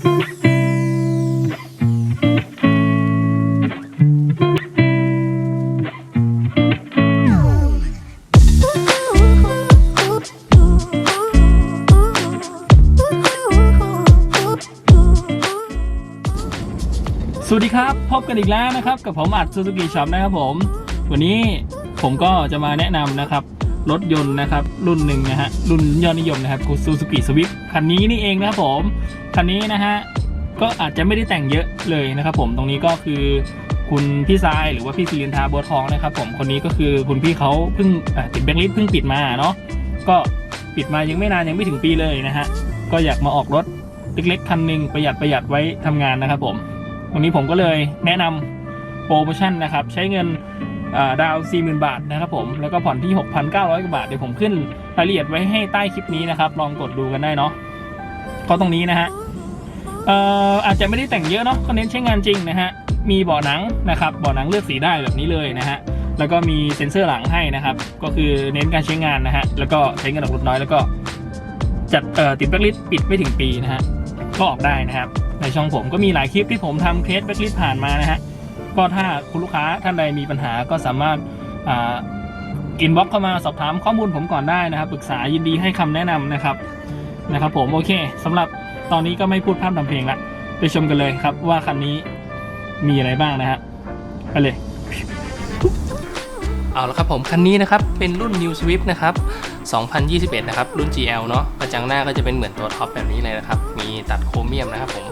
สวัสดีครับ พบกันอีกแล้วนะครับ กับผมอัดซูซูกิช็อปนะครับผม วันนี้ผมก็จะมาแนะนำนะครับ รถยนต์นะครับ รุ่นหนึ่งนะฮะรุ่นยอดนิยมนะครับคือซูซูกิสวิฟคันนี้นี่เองนะครับผม คันนี้นะฮะก็อาจจะไม่ได้แต่งเยอะเลยนะครับผมตรงนี้ก็คือคุณพี่ทรายหรือว่าพี่ศิรินทาบัวทองนะครับผมคนนี้ก็คือคุณพี่เขาเพิ่งติดแบงค์ลิสเพิ่งปิดมาเนาะก็ปิดมายังไม่นานยังไม่ถึงปีเลยนะฮะก็อยากมาออกรถเล็กๆคันหนึ่งประหยัดประหยัดไว้ทำงานนะครับผมวันนี้ผมก็เลยแนะนำโปรโมชั่นนะครับ ใช้เงินอ่าดาว 40,000 บาทนะครับผมแล้วก็ผ่อนที่ 6,900 กว่าบาท เดี๋ยวผมขึ้นรายละเอียดไว้ให้ใต้คลิปนี้นะครับ ลองกดดูกันได้เนาะก็ตรงนี้นะฮะ เอ่ออาจจะไม่ได้แต่งเยอะเนาะก็เน้นใช้งานจริงนะฮะ มีเบาะหนังนะครับเบาะหนังเลือกสีได้แบบนี้เลยนะฮะ แล้วก็มีเซ็นเซอร์หลังให้นะครับ ก็คือเน้นการใช้งานนะฮะ แล้วก็ใช้เงินออกรถน้อยแล้วก็จัดติดแบล็คลิสต์ปิดไม่ถึงปีนะฮะ ก็ออกได้นะครับ ในช่องผมก็มีหลายคลิปที่ผมทำเคสแบ็คลิสผ่านมานะฮะ ก็ถ้าคุณลูกค้าท่านใดมีปัญหาก็สามารถอินบ็อกเข้ามาสอบถามข้อมูลผมก่อนได้นะครับ ปรึกษายินดีให้คำแนะนำนะครับ นะครับผมโอเคสำหรับ ตอนนี้ก็ไม่พูดพร่ำทำเพลงละไปชมกันเลยครับว่าคันนี้มีอะไรบ้างนะฮะไปเลย เอาละครับผมคันนี้นะครับเป็นรุ่น New Swift นะครับ 2021 นะครับ รุ่น GL เนาะกระจังหน้าก็จะเป็นเหมือนตัวท็อปแบบนี้เลยนะครับ มีตัดโครเมียมนะครับผม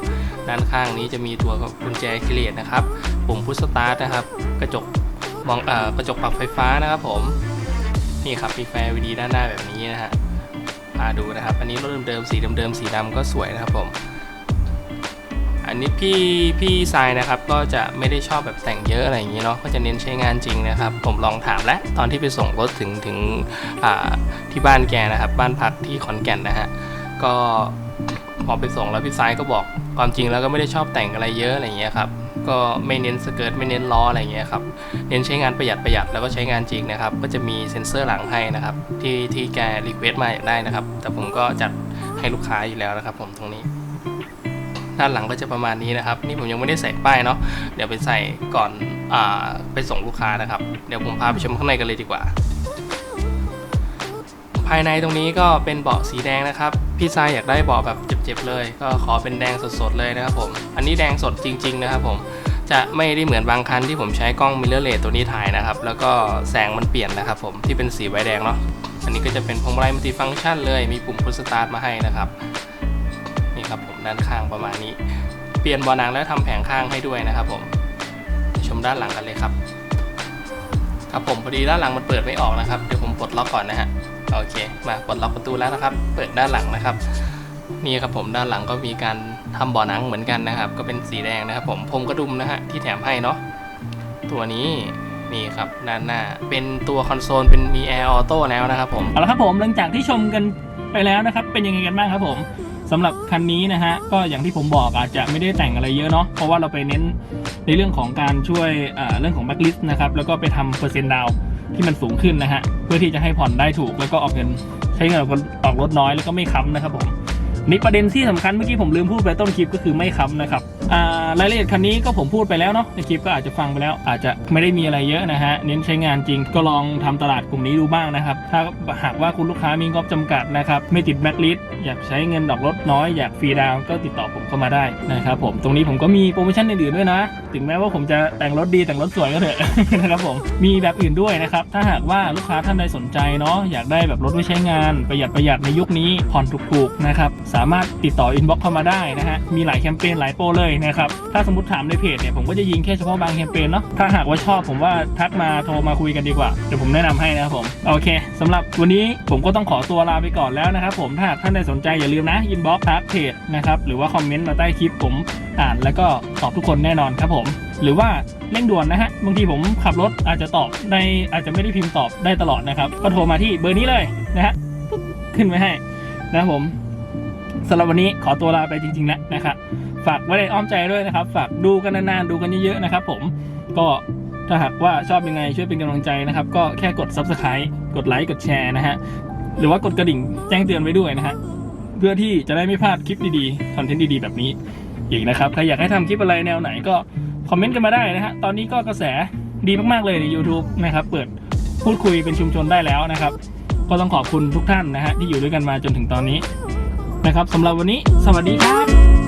ด้านข้างนี้จะมีตัวกุญแจคลีดนะครับ ปุ่มพุชสตาร์ทนะครับ กระจกมองเอ่อกระจกปรับไฟฟ้านะครับผม นี่ครับมีไฟ LED ด้านหน้าแบบนี้นะฮะ มาดูนะครับ อันนี้รถเดิมๆสีเดิมๆสีดำก็สวยนะครับผม อันนี้พี่พี่ทรายนะครับก็จะไม่ได้ชอบแบบแต่งเยอะอะไรอย่างนี้เนาะก็จะเน้นใช้งานจริงนะครับ ผมลองถามแล้วตอนที่ไปส่งรถถึงถึงที่บ้านแกนะครับ บ้านพักที่ขอนแก่นนะฮะก็พอไปส่งแล้วพี่ทรายก็บอกความจริงแล้วก็ไม่ได้ชอบแต่งอะไรเยอะอะไรอย่างเงี้ยครับ ก็ไม่เน้นสเกิร์ตไม่เน้นล้ออะไรเงี้ยครับเน้นใช้งานประหยัดประหยัดแล้วก็ใช้งานจริงนะครับ ก็จะมีเซ็นเซอร์หลังให้นะครับ ที่ที่แกรีเควสต์มาอยากได้นะครับ แต่ผมก็จัดให้ลูกค้าอยู่แล้วนะครับ ผมตรงนี้ ด้านหลังก็จะประมาณนี้นะครับ นี่ผมยังไม่ได้ใส่ป้ายเนาะเดี๋ยวไปใส่ก่อนอาไปส่งลูกค้านะครับ เดี๋ยวผมพาไปชมข้างในกันเลยดีกว่าภายในตรงนี้ก็เป็นเบาะสีแดงนะครับ พี่ทรายอยากได้เบาะแบบเจ็บๆเลย ก็ขอเป็นแดงสดๆเลยนะครับผม อันนี้แดงสดจริง ๆ นะครับผม จะไม่ได้เหมือนบางคันที่ผมใช้กล้องมิเรอร์เลสตัวนี้ถ่ายนะครับ แล้วก็แสงมันเปลี่ยนนะครับผมที่เป็นสีใบแดงเนาะอันนี้ก็จะเป็นพวงมาลัยมัลติฟังก์ชันเลยมีปุ่มพุชสตาร์ทมาให้นะครับนี่ครับผมด้านข้างประมาณนี้ เปลี่ยนบานังแล้วทำแผงข้างให้ด้วยนะครับผมชมด้านหลังกันเลยครับ ครับผมพอดีด้านหลังมันเปิดไม่ออกนะครับเดี๋ยวผมปลดล็อกก่อนนะฮะโอเค มาปลดล็อกประตูแล้วนะครับ เปิดด้านหลังนะครับ นี่ครับผมด้านหลังก็มีการ ทำบาะหนังเหมือนกันนะครับ ก็เป็นสีแดงนะครับ ผมพรมกระดุมนะฮะที่แถมให้เนาะตัวนี้นี่ครับด้านหน้าเป็นตัวคอนโซลเป็นมีแอร์ออโต้แล้วนะครับผมเอาละครับผมหลังจากที่ชมกันไปแล้วนะครับ เป็นยังไงกันบ้างครับผมสำหรับคันนี้นะฮะก็อย่างที่ผมบอกอาจจะไม่ได้แต่งอะไรเยอะเนาะเพราะว่าเราไปเน้นในเรื่องของการช่วยเรื่องของแบ็กลิสต์นะครับแล้วก็ไปทำเปอร์เซ็นต์ดาวที่มันสูงขึ้นนะฮะเพื่อที่จะให้ผ่อนได้ถูกแล้วก็ออกเงินใช้เงินออกรถน้อยแล้วก็ไม่ค้ำนะครับผม นี่ประเด็นที่สำคัญเมื่อกี้ผมลืมพูดไปต้นคลิปก็คือไม่ค้ำนะครับ รายละเอียดคันนี้ก็ผมพูดไปแล้วเนาะในคลิปก็อาจจะฟังไปแล้ว อาจจะไม่ได้มีอะไรเยอะนะฮะเน้นใช้งานจริงก็ลองทำตลาดกลุ่มนี้ดูบ้างนะครับ ถ้าหากว่าคุณลูกค้ามีงบจำกัดนะครับไม่ติดแบ็คลิสอยากใช้เงินดอกรถน้อยอยากฟรีดาวน์ก็ติดต่อผมเข้ามาได้นะครับผมตรงนี้ผมก็มีโปรโมชั่นอื่นๆด้วยนะ ถึงแม้ว่าผมจะแต่งรถดีแต่งรถสวยก็เถอะนะครับผมมีแบบอื่นด้วยนะครับถ้าหากว่าลูกค้าท่านใดสนใจเนาะอยากได้แบบรถไว้ใช้งานประหยัดประหยัดในยุคนี้ผ่อนถูกๆนะครับสามารถติดต่ออินบ็อกซ์เข้ามาได้นะฮะมีหลายแคมเปญหลายโปรเลยนะครับ ถ้าสมมติถามในเพจเนี่ยผมก็จะยิงแค่เฉพาะบางแคมเปญเนาะ ถ้าหากว่าชอบผมว่าทักมาโทรมาคุยกันดีกว่า เดี๋ยวผมแนะนำให้นะครับผม โอเคสำหรับวันนี้ผมก็ต้องขอตัวลาไปก่อนแล้วนะครับผม ถ้าหากท่านใดสนใจอย่าลืมนะอินบ็อกทักเพจนะครับ หรือว่าคอมเมนต์มาใต้คลิปผมอ่านแล้วก็ตอบทุกคนแน่นอนครับผม หรือว่าเร่งด่วนนะฮะ บางทีผมขับรถอาจจะตอบในอาจจะไม่ได้พิมพ์ตอบได้ตลอดนะครับ ก็โทรมาที่เบอร์นี้เลยนะฮะ ขึ้นไว้ให้นะครับผมสำหรับวันนี้ขอตัวลาไปจริงๆแล้วนะครับ ฝากไว้ในอ้อมใจด้วยนะครับ ฝากดูกันนานๆดูกันเยอะๆนะครับ ผมก็ถ้าหากว่าชอบยังไงช่วยเป็นกำลังใจนะครับ ก็แค่กด subscribe กดไลค์กดแชร์นะฮะหรือว่ากดกระดิ่งแจ้งเตือนไว้ด้วยนะฮะเพื่อที่จะได้ไม่พลาดคลิปดีๆคอนเทนต์ดีๆแบบนี้อีกนะครับใครอยากให้ทำคลิปอะไรแนวไหนก็คอมเมนต์กันมาได้นะฮะตอนนี้ก็กระแสดีมากๆเลยใน YouTube นะครับเปิดพูดคุยเป็นชุมชนได้แล้วนะครับ ก็ต้องขอบคุณทุกท่านนะฮะที่อยู่ด้วยกันมาจนถึงตอนนี้นะครับสำหรับวันนี้ สวัสดีครับ